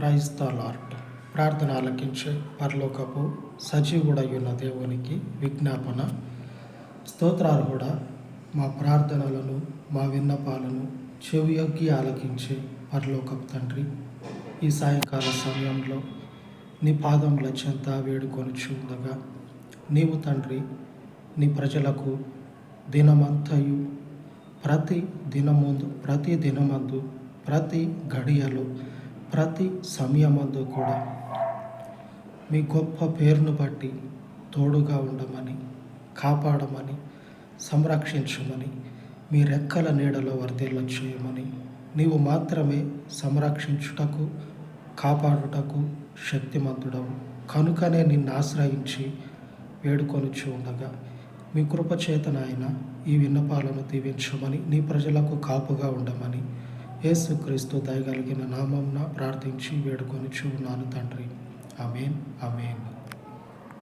Praise the lord ప్రార్థన ఆలకించే పరలోకపు సజీవుడయ్యున్న దేవునికి విజ్ఞాపన. స్తోత్రార్హుడ మా ప్రార్థనలను మా విన్నపాలను చెవియొగ్గి ఆలకించే పరలోకపు తండ్రి. ఈ సాయంకాల సమయంలో నీ పాదముల చెంత వేడుకొని చూడగా నీవు తండ్రి నీ ప్రజలకు దినమంతయు ప్రతి దినముందు ప్రతి దినమందు ప్రతి గడియలో ప్రతి సమయమందు కూడా మీ గొప్ప పేరును బట్టి తోడుగా ఉండమని కాపాడమని సంరక్షించమని మీ రెక్కల నీడలో వర్ధిల్ల చేయమని నీవు మాత్రమే సంరక్షించుటకు కాపాడుటకు శక్తిమంతుడవు. కనుకనే నిన్ను ఆశ్రయించి వేడుకొనిచ్చి ఉండగా మీ కృపచేతనాయన ఈ విన్నపాలను దీవించమని నీ ప్రజలకు కాపుగా ఉండమని యేసుక్రీస్తు దయగలిగిన నామంన ప్రార్థించి వేడుకొని ఉన్నాను తండ్రి. అమేన్ అమేన్